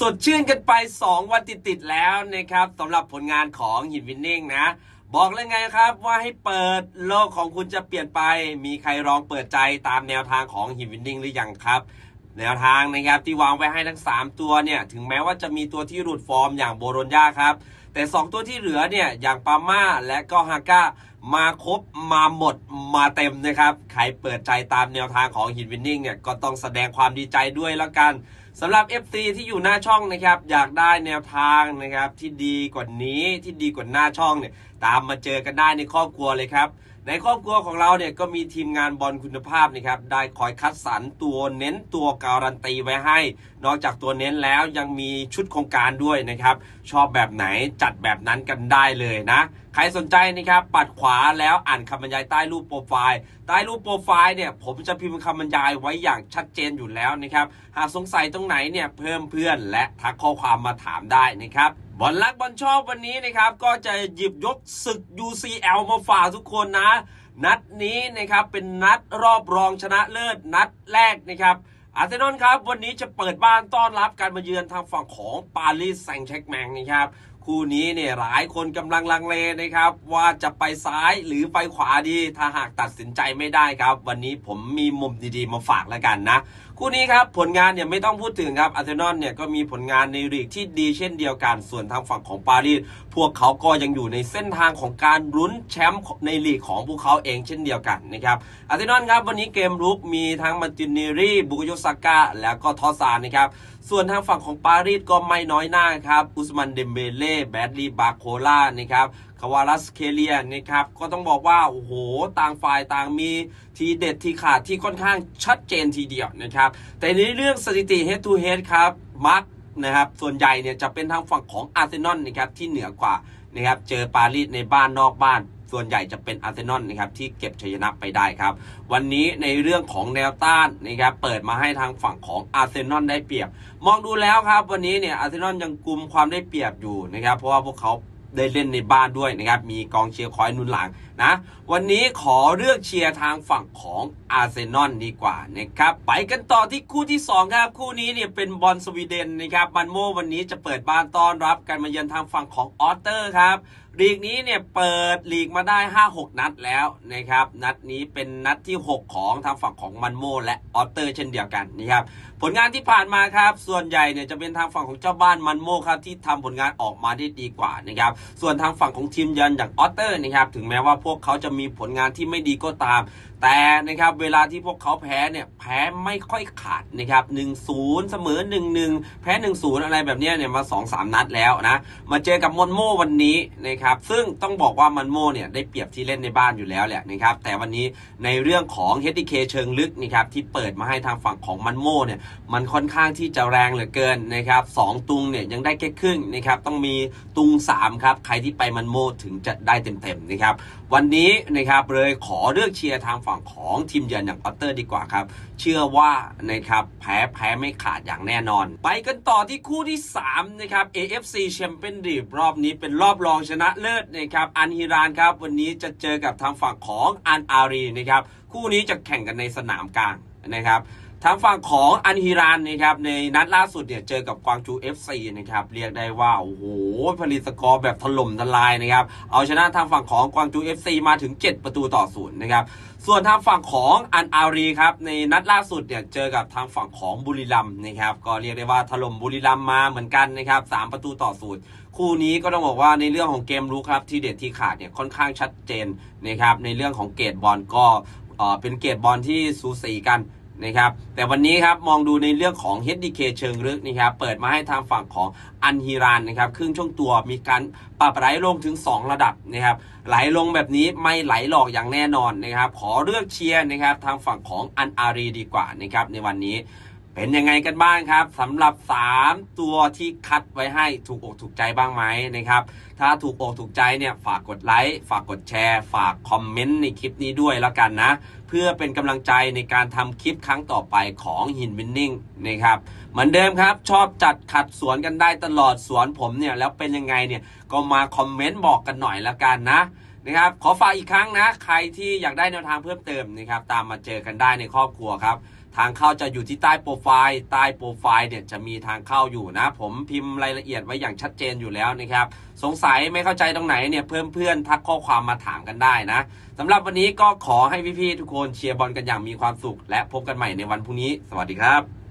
สดชื่นกันไป 2 วันติดๆแล้วนะครับสำหรับผลงานของหินวินนิ่งนะ บอกเลยไงครับว่าให้เปิดโลกของคุณจะเปลี่ยนไป มีใครลองเปิดใจตามแนวทางของหินวินนิ่งหรือยังครับ แนวทางนะครับที่วางไว้ให้ทั้ง 3 ตัวเนี่ยถึงแม้ว่าจะมีตัวที่หลุดฟอร์มอย่างโบโรนยาครับ แต่ 2 ตัวที่เหลือเนี่ยอย่างปาม่าและก็ฮาก้ามาครบมาหมดมาเต็มนะครับ ใครเปิดใจตามแนวทางของหินวินนิ่งเนี่ยก็ต้องแสดงความดีใจด้วยแล้วกันสำหรับ FC ที่อยู่หน้าช่องนะครับ อยากได้แนวทางนะครับที่ดีกว่านี้ที่ดีกว่าหน้าช่องเนี่ยตามมาเจอกันได้ในครอบครัวเลยครับ ในครอบครัวของเราเนี่ยก็มีทีมงานบอลคุณภาพนะครับได้คอยคัดสรรตัวเน้นตัวการันตีไว้ให้ นอกจากตัวเน้นแล้วยังมีชุดโครงการด้วยนะครับ ชอบแบบไหนจัดแบบนั้นกันได้เลยนะ ใครสนใจนะครับ ปัดขวาแล้วอ่านคำบรรยายใต้รูปโปรไฟล์ ใต้รูปโปรไฟล์เนี่ยผมจะพิมพ์คำบรรยายไว้อย่างชัดเจนอยู่แล้วนะครับ หากสงสัยตรงไหนเนี่ยเพิ่มเพื่อนและทักข้อความมาถามได้นะครับ บอลรักบอลชอบวันนี้นะครับ ก็จะหยิบยกศึก UCL มาฝากทุกคนนะ นัดนี้นะครับเป็นนัดรอบรองชนะเลิศนัดแรกนะครับอาร์เซนอลครับวันนี้จะเปิดบ้านต้อนรับการมาเยือนทางฝั่งของปารีสแซงต์แชร์กแมงนะครับคู่นี้เนี่ยหลายคนกำลังลังเลนะครับ ว่าจะไปซ้ายหรือไปขวาดี ถ้าหากตัดสินใจไม่ได้ครับ วันนี้ผมมีมุมดีๆมาฝากแล้วกันนะคู่นี้ครับผลงานเนี่ยไม่ต้องพูดถึงครับอาร์เซนอลเนี่ยก็มีผลงานในลีกที่ดีเช่นเดียวกัน ส่วนทางฝั่งของปารีสพวกเขาก็ยังอยู่ในเส้นทางของการลุ้นแชมป์ในลีกของพวกเขาเองเช่นเดียวกันนะครับอาร์เซนอลครับวันนี้เกมรุกมีทั้งมาตินเนรีบุกโยซาก้าแล้วก็ทอซานนะครับส่วนทางฝั่งของปารีสก็ไม่น้อยหน้าครับอุสมันเดมเบเล่แบดลีบาโคล่านะครับาวาลัสเคเลียนะครับ ก็ต้องบอกว่า โอ้โห ต่างฝ่ายต่างมีทีเด็ดทีขาดที่ค่อนข้างชัดเจนทีเดียวนะครับ แต่ในเรื่องสถิติ head to head ครับมาร์กนะครับ ส่วนใหญ่เนี่ยจะเป็นทางฝั่งของอาร์เซนอลนะครับที่เหนือกว่านะครับ เจอปารีสในบ้านนอกบ้านส่วนใหญ่จะเป็นอาร์เซนอลนะครับที่เก็บชัยชนะไปได้ครับ วันนี้ในเรื่องของแนวต้านนะครับเปิดมาให้ทางฝั่งของอาร์เซนอลได้เปรียบ มองดูแล้วครับ วันนี้เนี่ยอาร์เซนอลยังกุมความได้เปรียบอยู่นะครับ เพราะว่าพวกเขา ได้เล่นในบ้านด้วยนะครับ มีกองเชียร์คอยนุนหลังนะ วันนี้ขอเลือกเชียร์ทางฝั่งของ อาร์เซนอลดีกว่านะครับไปกันต่อที่คู่ที่สองครับ คู่นี้เนี่ยเป็นบอลสวีเดนนะครับมันโมวันนี้จะเปิดบ้านต้อนรับการมาเยือนทางฝั่งของออสเตอร์ครับลีกนี้เนี่ยเปิดลีกมาได้ 5-6 นัดแล้วนะครับนัดนี้เป็นนัดที่ 6 ของทางฝั่งของมันโมและออสเตอร์เช่นเดียวกันนะครับผลงานที่ผ่านมาครับ ส่วนใหญ่เนี่ยจะเป็นทางฝั่งของเจ้าบ้านมันโมครับที่ทำผลงานออกมาได้ดีกว่านะครับส่วนทางฝั่งของทีมเยือนอย่างออสเตอร์นะครับถึงแม้ว่าพวกเขาจะมีผลงานที่ไม่ดีก็ตาม แต่นะครับเวลาที่พวกเขาแพ้เนี่ยแพ้ไม่ค่อยขาดนะครับ1-0เสมอ 1-1 แพ้ 1-0 อะไรแบบนี้เนี่ยมา 2-3 นัดแล้วนะ มาเจอกับมอนโมวันนี้นะครับซึ่งต้องบอกว่ามันโมเนี่ยได้เปรียบที่เล่นในบ้านอยู่แล้วแหละนะครับแต่วันนี้ในเรื่องของ HDK เคเชิงลึกนะครับที่เปิดมาให้ทางฝั่งของมันโมเนี่ยมันค่อนข้างที่จะแรงเหลือเกินนะครับสองตุงเนี่ยยังได้แค่ครึ่งนะครับต้องมีตุง3ครับใครที่ไปมันโมถึงจะได้เต็มๆนะครับวันนี้นะครับเลยขอเลือกเชียร์ทางฝั่งของทีมเยือนอย่างออตเตอร์ดีกว่าครับ เชื่อว่านะครับแพ้แพ้ไม่ขาดอย่างแน่นอน ไปกันต่อที่คู่ที่ 3 นะครับ AFC Champions League รอบนี้เป็นรอบรองชนะเลิศนะครับอันฮิรานครับ วันนี้จะเจอกับทางฝั่งของอันอารีนะครับคู่นี้จะแข่งกันในสนามกลางนะครับ ทางฝั่งของอันฮิรานนะครับในนัดล่าสุดเนี่ยเจอกับกวางจู FC นะครับเรียกได้ว่าโอ้โหผลิตสกอร์แบบถล่มทลายนะครับเอาชนะทางฝั่งของกวางจู FC มาถึง 7 ประตูต่อศูนย์นะครับส่วนทางฝั่งของอันอารีครับในนัดล่าสุดเนี่ยเจอกับทางฝั่งของบุรีรัมนะครับก็เรียกได้ว่าถล่มบุรีรัมมาเหมือนกันนะครับสามประตูต่อศูนย์คู่นี้ก็ต้องบอกว่าในเรื่องของเกมรู้ครับที่เด็ดที่ขาดเนี่ยค่อนข้างชัดเจนนะครับในเรื่องของเกรดบอลก็เป็นเกรดบอลที่สูสีกัน นะครับแต่วันนี้ครับมองดูในเรื่องของ HDK เชิงลึกนะครับเปิดมาให้ทางฝั่งของอันฮิรานนะครับครึ่งช่วงตัวมีการปรับไหลลงถึง 2 ระดับนะครับไหลลงแบบนี้ไม่ไหลหลอกอย่างแน่นอนนะครับขอเลือกเชียร์นะครับทางฝั่งของอันอารีดีกว่านะครับในวันนี้ เป็นยังไงกันบ้างครับสำหรับ 3 ตัวที่คัดไว้ให้ถูกอกถูกใจบ้างไหมนะครับ ถ้าถูกอกถูกใจเนี่ยฝากกดไลค์ฝากกดแชร์ ฝากคอมเมนต์ในคลิปนี้ด้วยแล้วกันนะ เพื่อเป็นกำลังใจในการทำคลิปครั้งต่อไปของหินวินนิ่งนะครับ เหมือนเดิมครับชอบจัดขัดสวนกันได้ตลอดสวนผมเนี่ยแล้วเป็นยังไงเนี่ยก็มาคอมเมนต์บอกกันหน่อยแล้วกันนะ นะครับขอฝากอีกครั้งนะ ใครที่อยากได้แนวทางเพิ่มเติมนะครับตามมาเจอกันได้ในครอบครัวครับ ทางเข้าจะอยู่ที่ใต้โปรไฟล์ใต้โปรไฟล์เนี่ยจะมีทางเข้าอยู่นะ ผมพิมพ์รายละเอียดไว้อย่างชัดเจนอยู่แล้วนะครับสงสัยไม่เข้าใจตรงไหนเนี่ยเพื่อนเพื่อนทักข้อความมาถามกันได้นะสำหรับวันนี้ก็ขอให้พี่ๆทุกคนเชียร์บอลกันอย่างมีความสุข และพบกันใหม่ในวันพรุ่งนี้ สวัสดีครับ